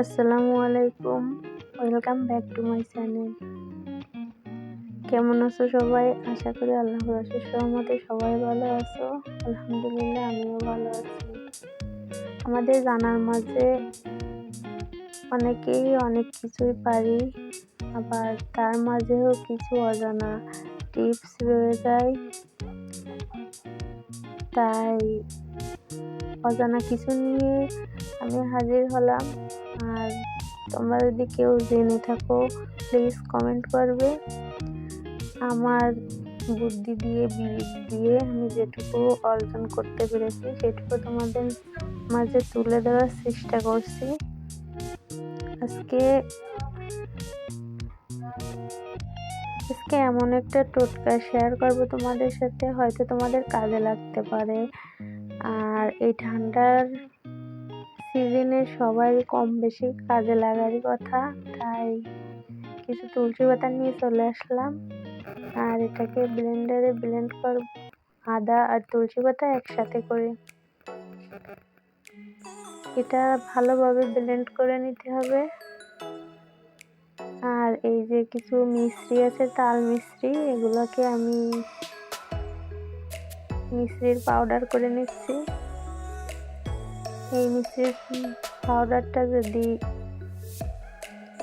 আসসালামু আলাইকুম। Welcome back to my channel কেমন আছো সবাই? আশা করি আল্লাহ রসের সহমতে সবাই ভালো আছো। আলহামদুলিল্লাহ, আমিও ভালো আছি। আমাদের জানার মাঝে অনেকেই অনেক কিছুই পারি, আবার তার মাঝেও কিছু অজানা টিপস রয়ে যায়। তাই অজানা কিছু নিয়ে আমি হাজির হলাম। আর তোমরা যদি কেউ জেনে থাকো প্লিজ কমেন্ট করবে। আমার বুদ্ধি দিয়ে, বিবেক দিয়ে আমি যেটুকু অর্জন করতে পেরেছি, সেটুকু তোমাদের মাঝে তুলে দেওয়ার চেষ্টা করছি। আজকে আজকে এমন একটা টোটকা শেয়ার করব তোমাদের সাথে, হয়তো তোমাদের কাজে লাগতে পারে। আর এই ঠান্ডার সিজনে সবাই কম বেশি কাজে লাগারই কথা, তাই কিছু তুলসী পাতা নিয়ে চলে আসলাম। আর এটাকে ব্লেন্ডারে ব্লেন্ড করব, আদা আর তুলসী পাতা একসাথে করে। এটা ভালোভাবে ব্লেন্ড করে নিতে হবে। আর এই যে কিছু মিশ্রি আছে, তাল মিশ্রি এগুলোকে আমি মিশ্রির পাউডার করে নিচ্ছি। এই মিশ্রির পাউডারটা যদি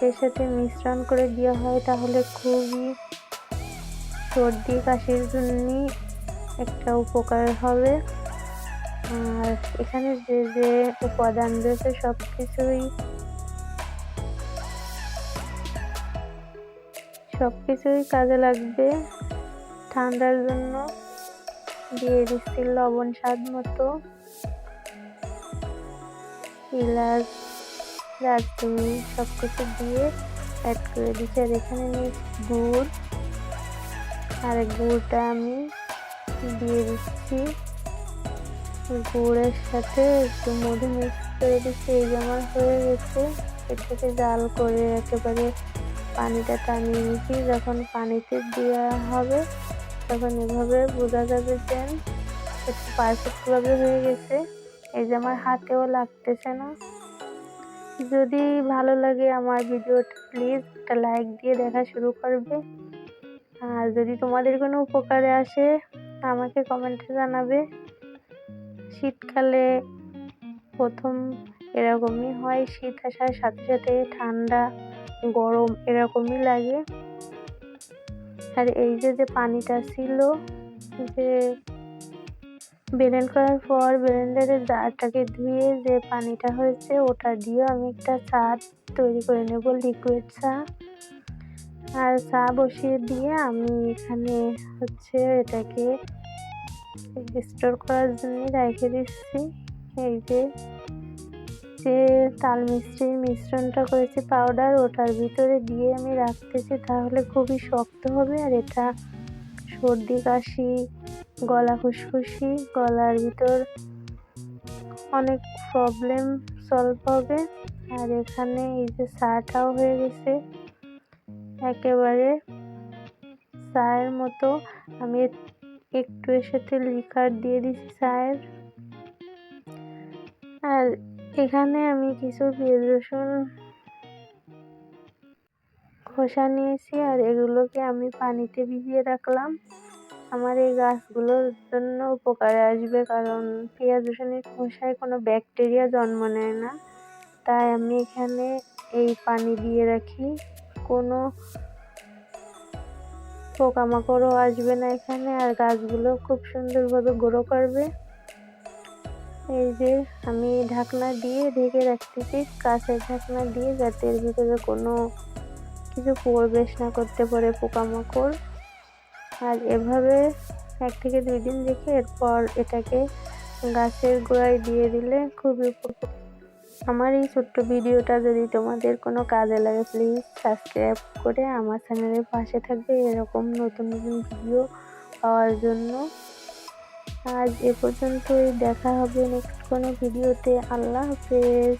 এর সাথে মিশ্রণ করে দেওয়া হয়, তাহলে খুবই সর্দি কাশির জন্য একটা উপকার হবে। আর এখানে যে যে উপাদান রয়েছে সব কিছুই সব কিছুই কাজে লাগবে ঠান্ডার জন্য। দিয়ে দিচ্ছি লবণ স্বাদ মতো। এলাচ দারচিনি সব কিছু দিয়ে অ্যাড করে দিচ্ছি। আর এখানে নিয়েছি গুড়। আর গুড়টা আমি দিয়ে দিচ্ছি। গুড়ের সাথে একটু মধু মিক্স করে দিচ্ছি। এই যেমন হয়ে গেছে। এটাকে জাল করে একেবারে পানিটা টানিয়ে নিচ্ছি। যখন পানিতে দেওয়া হবে তখন এভাবে বোঝা যাবে একটু পারফেক্টভাবে হয়ে গেছে। এই যে আমার হাতেও লাগতেছে না। যদি ভালো লাগে আমার ভিডিওটা প্লিজ একটা লাইক দিয়ে দেখা শুরু করবে। আর যদি তোমাদের কোনো উপকারে আসে, আমাকে কমেন্টে জানাবে। শীতকালে প্রথম এরকমই হয়, শীত আসার সাথে সাথে ঠান্ডা, গরম এরকমই লাগে। আর এই যে যে পানিটা ছিল, যে ব্লেন্ড করার পর ব্লেন্ডারের জারটাকে ধুয়ে যে পানিটা হয়েছে, ওটা দিয়ে আমি একটা চা তৈরি করে নেব লিকুইড চা। আর চা বসিয়ে দিয়ে আমি এখানে হচ্ছে এটাকে স্টোর করার জন্য রেখে দিচ্ছি। এই যে যে তাল মিষ্টির মিশ্রণটা করেছি পাউডার ওটার ভিতরে দিয়ে আমি রাখতেছি, তাহলে খুবই শক্ত হবে। আর এটা সর্দি, কাশি, গলা খুশখুশি গলার ভিতর অনেক প্রবলেম সলভ হবে। আর এখানে এই যে চাটাও হয়ে গেছে। একেবারে চায়ের মতো। আমি একটু এর সাথে লিকার দিয়ে দিচ্ছি চায়ের আর এখানে আমি কিছু পেঁয়াজ রসুন খোসা নিয়েছি আর এগুলোকে আমি পানিতে ভিজিয়ে রাখলাম। আমার এই গাছগুলোর জন্য উপকারে আসবে কারণ পেঁয়াজ রসুনের খোসায় কোনো ব্যাকটেরিয়া জন্ম নেয় না। তাই আমি এখানে এই পানি দিয়ে রাখি। কোনো পোকামাকড়ও আসবে না এখানে আর গাছগুলো খুব সুন্দরভাবে গ্রো করবে। এই যে আমি ঢাকনা দিয়ে ঢেকে রাখতেছি, কাঁচের ঢাকনা দিয়ে যাতে এর ভিতরে কোনো কিছু প্রবেশ না করতে পারে পোকামাকড়। আর এভাবে এক থেকে দুই দিন রেখে এরপর এটাকে গাছের গোড়ায় দিয়ে দিলে খুবই উপকার। আমার এই ছোট্ট ভিডিওটা যদি তোমাদের কোনো কাজে লাগে প্লিজ সাবস্ক্রাইব করে আমার চ্যানেলের পাশে থাকবে। এরকম নতুন নতুন ভিডিও পাওয়ার জন্য আজ এ পর্যন্তই। দেখা হবে নেক্সট কোনো ভিডিওতে আল্লাহ হাফেজ।